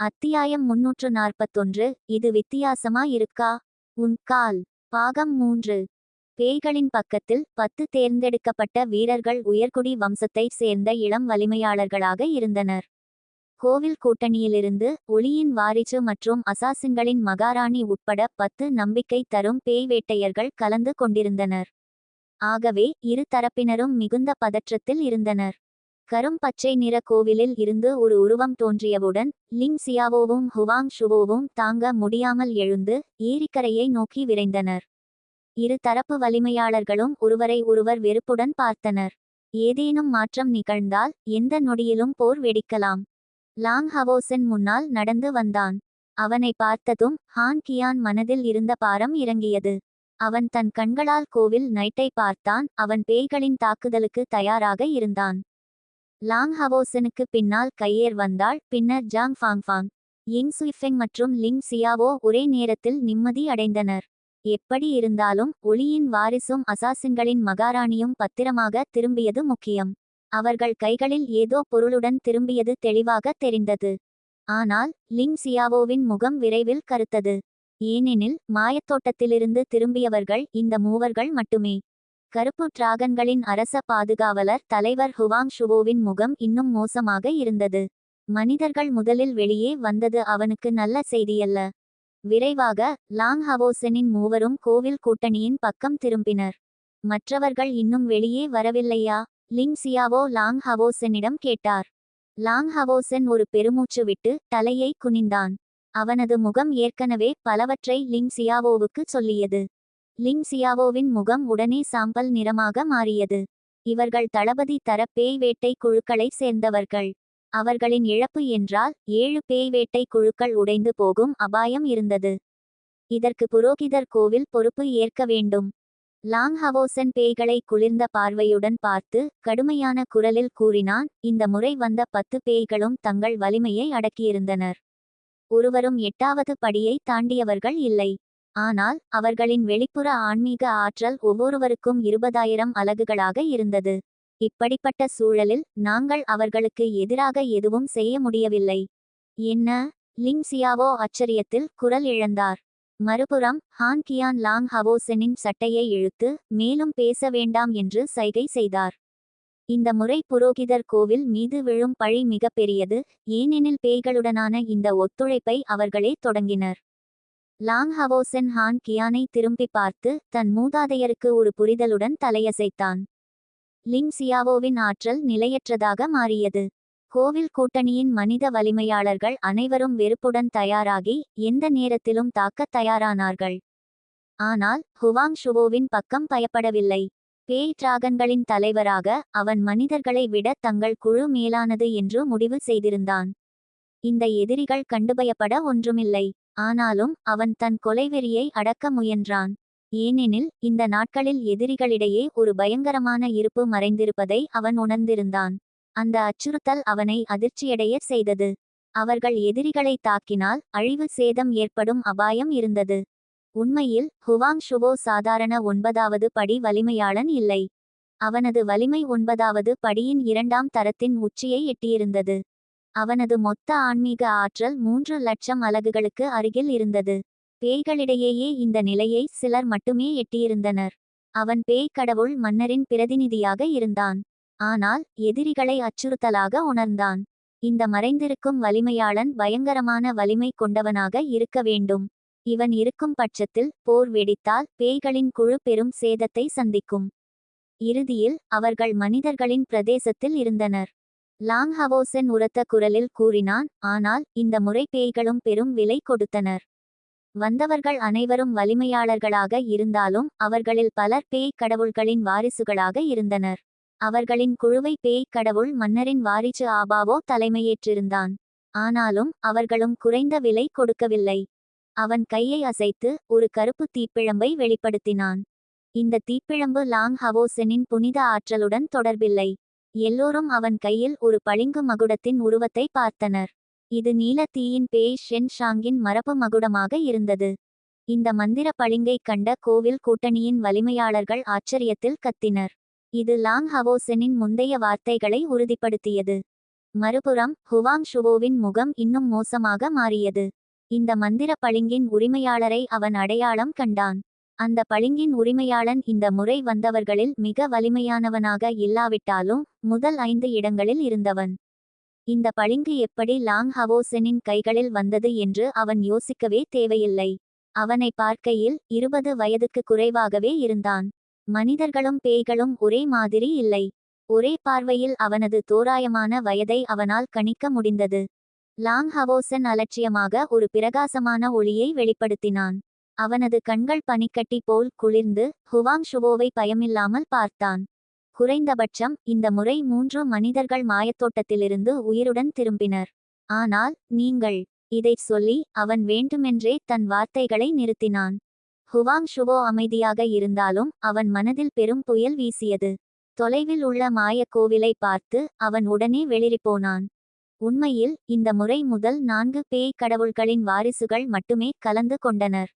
அத்தியாயம் முன்னூற்று நாற்பத்தொன்று. இது வித்தியாசமா இருக்கா? உன் கால். பாகம் மூன்று. பேய்களின் பக்கத்தில் பத்து தேர்ந்தெடுக்கப்பட்ட வீரர்கள் உயர்குடி வம்சத்தைச் சேர்ந்த இளம் வலிமையாளர்களாக இருந்தனர். கோவில் கூட்டணியிலிருந்து ஒளியின் வாரிசு மற்றும் அசாசின்களின் மகாராணி உட்பட பத்து நம்பிக்கை தரும் பேய் வேட்டையர்கள் கலந்து கொண்டிருந்தனர். ஆகவே இரு தரப்பினரும் மிகுந்த பதற்றத்தில் இருந்தனர். கரும் பச்சை நிற கோவிலில் இருந்து ஒரு உருவம் தோன்றியவுடன் லிங் சியாவோவும் ஹுவாங் ஷுவோவும் தாங்க முடியாமல் எழுந்து ஏரிக்கரையை நோக்கி விரைந்தனர். இரு தரப்பு வலிமையாளர்களும் ஒருவரை ஒருவர் வெறுப்புடன் பார்த்தனர். ஏதேனும் மாற்றம் நிகழ்ந்தால் எந்த நொடியிலும் போர் வெடிக்கலாம். லாங் ஹவோசன் முன்னால் நடந்து வந்தான். அவனை பார்த்ததும் ஹான் கியான் மனதில் இருந்த பாரம் இறங்கியது. அவன் தன் கண்களால் கோவில் நைட்டை பார்த்தான் அவன் பேய்களின் தாக்குதலுக்கு தயாராக இருந்தான். லாங் ஹவோசனுக்கு பின்னால் கையேர் வந்தாள் பின்னர் ஜாங் ஃபாங்ஃபாங் யிங் சுய்ஃபெங் மற்றும் லிங் சியாவோ ஒரே நேரத்தில் நிம்மதி அடைந்தனர். எப்படி இருந்தாலும் ஒளியின் வாரிசும் அசாசின்களின் மகாராணியும் பத்திரமாக திரும்பியது முக்கியம். அவர்கள் கைகளில் ஏதோ பொருளுடன் திரும்பியது தெளிவாக தெரிந்தது. ஆனால் லிங் சியாவோவின் முகம் விரைவில் கருத்தது. ஏனெனில் மாயத்தோட்டத்திலிருந்து திரும்பியவர்கள் இந்த மூவர்கள் மட்டுமே. கருப்பு டிராகன்களின் அரச பாதுகாவலர் தலைவர் ஹுவாங் ஷுவோவின் முகம் இன்னும் மோசமாக இருந்தது. மனிதர்கள் முதலில் வெளியே வந்தது அவனுக்கு நல்ல செய்தியல்ல. விரைவாக லாங் ஹவோசனின் மூவரும் கோவில் கூட்டணியின் பக்கம் திரும்பினர். மற்றவர்கள் இன்னும் வெளியே வரவில்லையா? லிங் சியாவோ லாங் ஹவோசனிடம் கேட்டார். லாங் ஹவோசன் ஒரு பெருமூச்சு விட்டு தலையை குனிந்தான். அவனது முகம் ஏற்கனவே பலவற்றை லிங் சியாவோவுக்கு சொல்லியது. லிங் சியாவோவின் முகம் உடனே சாம்பல் நிறமாக மாறியது. இவர்கள் தளபதி தர பேய் வேட்டை குழுக்களை சேர்ந்தவர்கள். அவர்களின் இழப்பு என்றால் ஏழு பேய் வேட்டை குழுக்கள் உடைந்து போகும் அபாயம் இருந்தது. இதற்கு புரோகிதர் கோவில் பொறுப்பு ஏற்க வேண்டும். லாங் ஹவோசன் பேய்களை குளிர்ந்த பார்வையுடன் பார்த்து கடுமையான குரலில் கூறினான் இந்த முறை வந்த பத்து பேய்களும் தங்கள் வலிமையை அடக்கியிருந்தனர். ஒருவரும் எட்டாவது படியை தாண்டியவர்கள் இல்லை. ஆனால் அவர்களின் வெளிப்புற ஆன்மீக ஆற்றல் ஒவ்வொருவருக்கும் இருபதாயிரம் அலகுகளாக இருந்தது. இப்படிப்பட்ட சூழலில் நாங்கள் அவர்களுக்கு எதிராக எதுவும் செய்ய முடியவில்லை. என்ன? லிங் சியாவோ ஆச்சரியத்தில் குரல் இழந்தார். மறுபுறம் ஹான் கியான் லாங் ஹவோசெனின் சட்டையை இழுத்து மேலும் பேச வேண்டாம் என்று சைகை செய்தார். இந்த முறை புரோகிதர் கோவில் மீது விழும் பழி மிகப்பெரியது ஏனெனில் பேய்களுடனான இந்த ஒத்துழைப்பை அவர்களே தொடங்கினர். லாங் ஹவோசென் ஹான் கியானை திரும்பி பார்த்து தன் மூதாதையருக்கு ஒரு புரிதலுடன் தலையசைத்தான். லிங் சியாவோவின் ஆற்றல் நிலையற்றதாக மாறியது. கோவில் கூட்டணியின் மனித வலிமையாளர்கள் அனைவரும் வெறுப்புடன் தயாராகி எந்த நேரத்திலும் தாக்கத் தயாரானார்கள். ஆனால் ஹுவாங் ஷுவோவின் பக்கம் பயப்படவில்லை. பேய் டிராகன்களின் தலைவராக அவன் மனிதர்களை விட தங்கள் குழு மேலானது என்று முடிவு செய்திருந்தான். இந்த எதிரிகள் கண்டுபயப்பட ஒன்றுமில்லை. ஆனாலும் அவன் தன் கொலைவெறியை அடக்க முயன்றான். ஏனெனில் இந்த நாட்களில் எதிரிகளிடையே ஒரு பயங்கரமான இருப்பு மறைந்திருப்பதை அவன் உணர்ந்திருந்தான். அந்த அச்சுறுத்தல் அவனை அதிர்ச்சியடைய செய்தது. அவர்கள் எதிரிகளை தாக்கினால் அழிவு சேதம் ஏற்படும் அபாயம் இருந்தது. உண்மையில் ஹுவாங் ஷுவோ சாதாரண ஒன்பதாவது படி வலிமையாளன் இல்லை. அவனது வலிமை ஒன்பதாவது படியின் இரண்டாம் தரத்தின் உச்சியை எட்டியிருந்தது. அவனது மொத்த ஆன்மீக ஆற்றல் மூன்று லட்சம் அலகுகளுக்கு அருகில் இருந்தது. பேய்களிடையேயே இந்த நிலையை சிலர் மட்டுமே எட்டியிருந்தனர். அவன் பேய் கடவுள் மன்னரின் பிரதிநிதியாக இருந்தான். ஆனால் எதிரிகளை அச்சுறுத்தலாக உணர்ந்தான். இந்த மறைந்திருக்கும் வலிமையாளன் பயங்கரமான வலிமை கொண்டவனாக இருக்க வேண்டும். இவன் இருக்கும் பட்சத்தில் போர் வெடித்தால் பேய்களின் குழு பெரும் சேதத்தை சந்திக்கும். இறுதியில் அவர்கள் மனிதர்களின் பிரதேசத்தில் இருந்தனர். லாங் ஹவோசென் உரத்த குரலில் கூறினான் ஆனால் இந்த முறை பேய்களும் பெரும் விலை கொடுத்தனர். வந்தவர்கள் அனைவரும் வலிமையாளர்களாக இருந்தாலும் அவர்களில் பலர் பேய் கடவுள்களின் வாரிசுகளாக இருந்தனர். அவர்களின் குழுவை பேய் கடவுள் மன்னரின் வாரிசு ஆபாவோ தலைமையேற்றிருந்தான். ஆனாலும் அவர்களும் குறைந்த விலை கொடுக்கவில்லை. அவன் கையை அசைத்து ஒரு கருப்பு தீப்பிழம்பை வெளிப்படுத்தினான். இந்த தீப்பிழம்பு லாங் ஹவோசெனின் புனித ஆற்றலுடன் தொடர்பில்லை. எல்லோரும் அவன் கையில் ஒரு பளிங்கு மகுடத்தின் உருவத்தை பார்த்தனர். இது நீல தீயின் பேய் ஷென் ஷாங்கின் மரபு மகுடமாக இருந்தது. இந்த மந்திர பளிங்கை கண்ட கோவில் கூட்டணியின் வலிமையாளர்கள் ஆச்சரியத்தில் கத்தினர். இது லாங் ஹவோசெனின் முந்தைய வார்த்தைகளை உறுதிப்படுத்தியது. மறுபுறம் ஹுவாங் ஷுவோவின் முகம் இன்னும் மோசமாக மாறியது. இந்த மந்திர பளிங்கின் உரிமையாளரை அவன் அடையாளம் கண்டான். அந்த பளிங்கின் உரிமையாளன் இந்த முறை வந்தவர்களில் மிக வலிமையானவனாக இல்லாவிட்டாலும் முதல் ஐந்து இடங்களில் இருந்தவன். இந்த பளிங்கு எப்படி லாங் ஹவோசெனின் கைகளில் வந்தது என்று அவன் யோசிக்கவே தேவையில்லை. அவனை பார்க்கையில் இருபது வயதுக்கு குறைவாகவே இருந்தான். மனிதர்களும் பேய்களும் ஒரே மாதிரி இல்லை. ஒரே பார்வையில் அவனது தோராயமான வயதை அவனால் கணிக்க முடிந்தது. லாங் ஹவோசன் அலட்சியமாக ஒரு பிரகாசமான ஒளியை வெளிப்படுத்தினான். அவனது கண்கள் பனிக்கட்டி போல் குளிர்ந்து ஹுவாங் ஷுவோவை பயமில்லாமல் பார்த்தான். குறைந்தபட்சம் இந்த முறை மூன்று மனிதர்கள் மாயத்தோட்டத்திலிருந்து உயிருடன் திரும்பினர். ஆனால் நீங்கள் இதைச் சொல்லி அவன் வேண்டுமென்றே தன் வார்த்தைகளை நிறுத்தினான். ஹுவாங் ஷுவோ அமைதியாக இருந்தாலும் அவன் மனதில் பெரும் புயல் வீசியது. தொலைவில் உள்ள மாயக் கோவிலை பார்த்து அவன் உடனே வெளிரிப்போனான் உண்மையில் இந்த முறை முதல் நான்கு பேய் கடவுள்களின் வாரிசுகள் மட்டுமே கலந்து கொண்டனர்.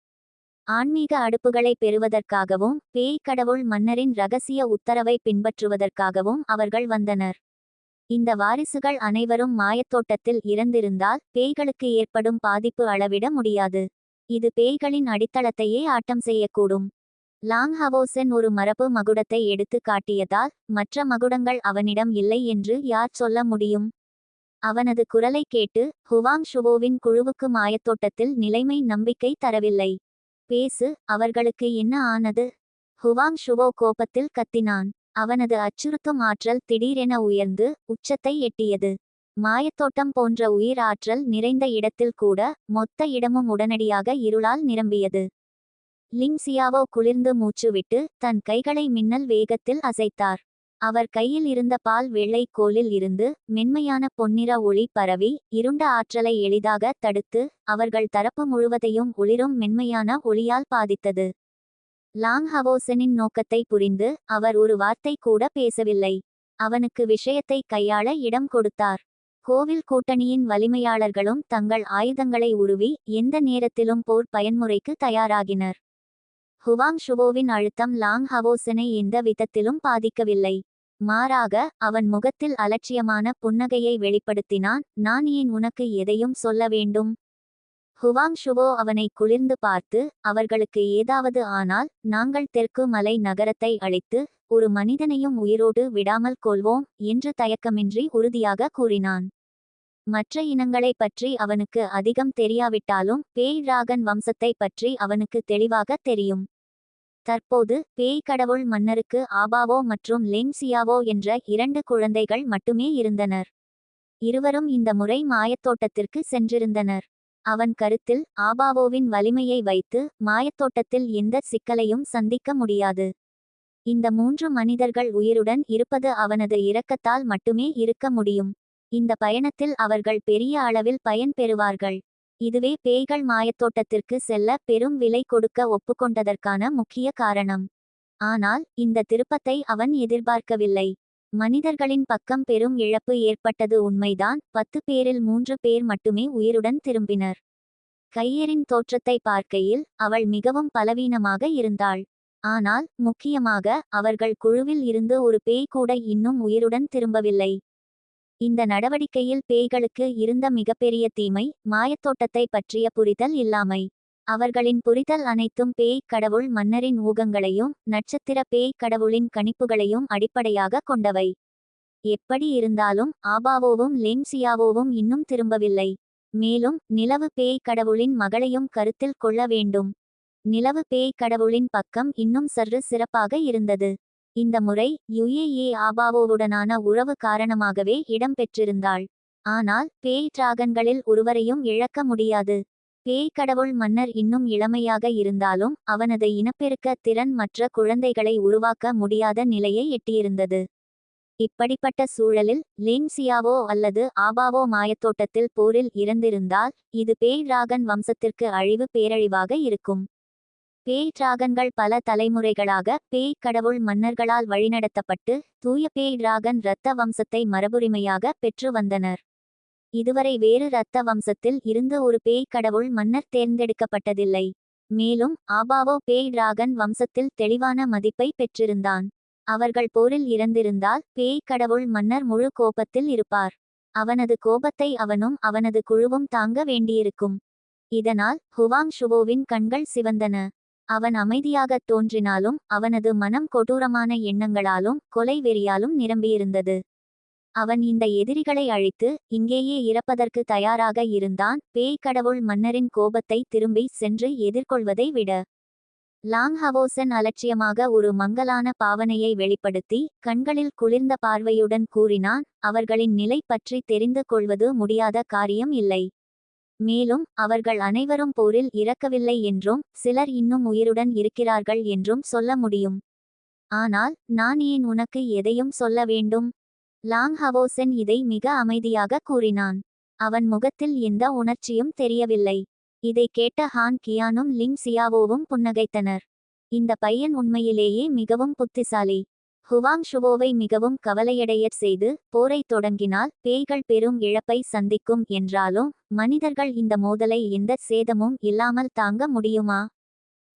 ஆன்மீக அடுப்புகளை பெறுவதற்காகவும் பேய் கடவுள் மன்னரின் ரகசிய உத்தரவை பின்பற்றுவதற்காகவும் அவர்கள் வந்தனர். இந்த வாரிசுகள் அனைவரும் மாயத்தோட்டத்தில் இறந்திருந்தால் பேய்களுக்கு ஏற்படும் பாதிப்பு அளவிட முடியாது. இது பேய்களின் அடித்தளத்தையே ஆட்டம் செய்யக்கூடும். லாங் ஹவோசன் ஒரு மரபு மகுடத்தை எடுத்து காட்டியதால் மற்ற மகுடங்கள் அவனிடம் இல்லை என்று யார் சொல்ல முடியும்? அவனது குரலை கேட்டு ஹுவாங் ஷுவோவின் குழுவுக்கு மாயத்தோட்டத்தில் நிலைமை நம்பிக்கை தரவில்லை. பேசு அவர்களுக்கு என்ன ஆனது? ஹுவாங் ஷுவோ கோபத்தில் கத்தினான். அவனது அச்சுறுத்தும் ஆற்றல் திடீரென உயர்ந்து உச்சத்தை எட்டியது. மாயத்தோட்டம் போன்ற உயிர் ஆற்றல் நிறைந்த இடத்தில் கூட மொத்த இடமும் உடனடியாக இருளால் நிரம்பியது. லிம்சியாவோ குளிர்ந்து மூச்சுவிட்டு தன் கைகளை மின்னல் வேகத்தில் அசைத்தார். அவர் கையில் இருந்த பால் வெள்ளை கோலில் இருந்து மென்மையான பொன்னிற ஒளி பரவி இருண்ட ஆற்றலை எளிதாக தடுத்து அவர்கள் தரப்பு முழுவதையும் ஒளிரும் மென்மையான ஒளியால் பாதித்தது. லாங் ஹவோசனின் நோக்கத்தை புரிந்து அவர் ஒரு வார்த்தை கூட பேசவில்லை. அவனுக்கு விஷயத்தை கையாள இடம் கொடுத்தார். கோவில் கூட்டணியின் வலிமையாளர்களும் தங்கள் ஆயுதங்களை உருவி எந்த நேரத்திலும் போர் பயன்முறைக்கு தயாராகினர். ஹுவாங் ஷுவோவின் அழுத்தம் லாங் ஹவோசனை எந்த விதத்திலும் பாதிக்கவில்லை. மாறாக அவன் முகத்தில் அலட்சியமான புன்னகையை வெளிப்படுத்தினான். நான் ஏன் உனக்கு எதையும் சொல்ல வேண்டும்? ஹுவாங் ஷுவோ அவனை குளிர்ந்து பார்த்து அவர்களுக்கு ஏதாவது ஆனால் நாங்கள் தெற்கு மலை நகரத்தை அழித்து ஒரு மனிதனையும் உயிரோடு விடாமல் கொள்வோம் என்று தயக்கமின்றி உறுதியாக கூறினான். மற்ற இனங்களைப் பற்றி அவனுக்கு அதிகம் தெரியாவிட்டாலும் பேய் ராகன் வம்சத்தை பற்றி அவனுக்கு தெளிவாக தெரியும். தற்போது பேய் கடவுள் மன்னருக்கு ஆபாவோ மற்றும் லெங்சியாவோ என்ற இரண்டு குழந்தைகள் மட்டுமே இருந்தனர். இருவரும் இந்த முறை மாயத்தோட்டத்திற்கு சென்றிருந்தனர். அவன் கருத்தில் ஆபாவோவின் வலிமையை வைத்து மாயத்தோட்டத்தில் எந்த சிக்கலையும் சந்திக்க முடியாது. இந்த மூன்று மனிதர்கள் உயிருடன் இருப்பது அவனது இரக்கத்தால் மட்டுமே இருக்க முடியும். இந்த பயணத்தில் அவர்கள் பெரிய அளவில் பயன் பெறுவார்கள். இதுவே பேய்கள் மாயத்தோட்டத்திற்கு செல்ல பெரும் விலை கொடுக்க ஒப்புக்கொண்டதற்கான முக்கிய காரணம். ஆனால் இந்த திருப்பத்தை அவன் எதிர்பார்க்கவில்லை. மனிதர்களின் பக்கம் பெரும் இழப்பு ஏற்பட்டது உண்மைதான். பத்து பேரில் மூன்று பேர் மட்டுமே உயிருடன் திரும்பினர். கையரின் தோற்றத்தை பார்க்கையில் அவள் மிகவும் பலவீனமாக இருந்தாள். ஆனால் முக்கியமாக அவர்கள் குழுவில் இருந்து ஒரு பேய் கூட இன்னும் உயிருடன் திரும்பவில்லை. இந்த நடவடிக்கையில் பேய்களுக்கு இருந்த மிகப்பெரிய தீமை மாயத்தோட்டத்தை பற்றிய புரிதல் இல்லாமை. அவர்களின் புரிதல் அனைத்தும் பேய் கடவுள் மன்னரின் ஊகங்களையும் நட்சத்திர பேய் கடவுளின் கணிப்புகளையும் அடிப்படையாக கொண்டவை. எப்படி இருந்தாலும் ஆபாவோவும் லென்சியாவோவும் இன்னும் திரும்பவில்லை. மேலும் நிலவு பேய் கடவுளின் மகளையும் கருத்தில் கொள்ள வேண்டும். நிலவு பேய் கடவுளின் பக்கம் இன்னும் சற்று சிறப்பாக இருந்தது. இந்த முறை யுஏஏ ஆபாவோவுடனான உறவு காரணமாகவே இடம்பெற்றிருந்தாள். ஆனால் பேய் டிராகன்களில் ஒருவரையும் இழக்க முடியாது. பேய் கடவுள் மன்னர் இன்னும் இளமையாக இருந்தாலும் அவனது இனப்பெருக்க திறன் மற்ற குழந்தைகளை உருவாக்க முடியாத நிலையை எட்டியிருந்தது. இப்படிப்பட்ட சூழலில் லேங்சியாவோ அல்லது ஆபாவோ மாயத்தோட்டத்தில் போரில் இறந்திருந்தால் இது பேய் டிராகன் வம்சத்திற்கு அழிவு பேரழிவாக இருக்கும். பேய் டிராகன்கள் பல தலைமுறைகளாக பேய் கடவுள் மன்னர்களால் வழிநடத்தப்பட்டு தூய பேய் டிராகன் இரத்த வம்சத்தை மரபுரிமையாக பெற்று வந்தனர். இதுவரை வேறு இரத்த வம்சத்தில் இருந்து ஒரு பேய் கடவுள் மன்னர் தேர்ந்தெடுக்கப்பட்டதில்லை. மேலும் ஆபாவோ பேய் டிராகன் வம்சத்தில் தெளிவான மதிப்பை பெற்றிருந்தான். அவர்கள் போரில் இறந்திருந்தால் பேய் கடவுள் மன்னர் முழு கோபத்தில் இருப்பார். அவனது கோபத்தை அவனும் அவனது குழுவும் தாங்க வேண்டியிருக்கும். இதனால் ஹுவாங் ஷுவோவின் கண்கள் சிவந்தன. அவன் அமைதியாகத் தோன்றினாலும் அவனது மனம் கொடூரமான எண்ணங்களாலும் கொலை வெறியாலும் நிரம்பியிருந்தது. அவன் இந்த எதிரிகளை அழித்து இங்கேயே இறப்பதற்கு தயாராக இருந்தான். பேய் கடவுள் மன்னரின் கோபத்தை திரும்பி சென்று எதிர்கொள்வதை விட லாங் ஹவோசன் அலட்சியமாக ஒரு மங்கலான பாவனையை வெளிப்படுத்தி கண்களில் குளிர்ந்த பார்வையுடன் கூறினான் அவர்களின் நிலை பற்றி தெரிந்து கொள்வது முடியாத காரியம் இல்லை. மேலும் அவர்கள் அனைவரும் போரில் இறக்கவில்லை என்றும் சிலர் இன்னும் உயிருடன் இருக்கிறார்கள் என்றும் சொல்ல முடியும். ஆனால் நான் ஏன் உனக்கு எதையும் சொல்ல வேண்டும்? லாங் ஹவோசன் இதை மிக அமைதியாக கூறினான். அவன் முகத்தில் எந்த உணர்ச்சியும் தெரியவில்லை. இதை கேட்ட ஹான் கியானும் லிங் சியாவோவும் புன்னகைத்தனர். இந்த பையன் உண்மையிலேயே மிகவும் புத்திசாலி. ஹுவாங் ஷுவோவை மிகவும் கவலையடையச் செய்து போரை தொடங்கினால் பேய்கள் பெரும் இழப்பை சந்திக்கும் என்றாலும் மனிதர்கள் இந்த மோதலை எந்த சேதமும் இல்லாமல் தாங்க முடியுமா?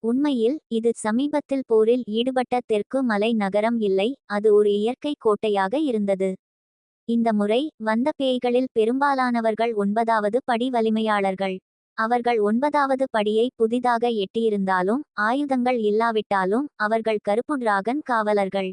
உண்மையில் இது சமீபத்தில் போரில் ஈடுபட்ட தெற்கு மலை நகரம் இல்லை அது ஒரு இயற்கை கோட்டையாக இருந்தது. இந்த முறை வந்த பேய்களில் பெரும்பாலானவர்கள் ஒன்பதாவது படி வலிமையாளர்கள். அவர்கள் ஒன்பதாவது படியை புதிதாக எட்டியிருந்தாலும் ஆயுதங்கள் இல்லாவிட்டாலும் அவர்கள் கருப்பு டிராகன் காவலர்கள்.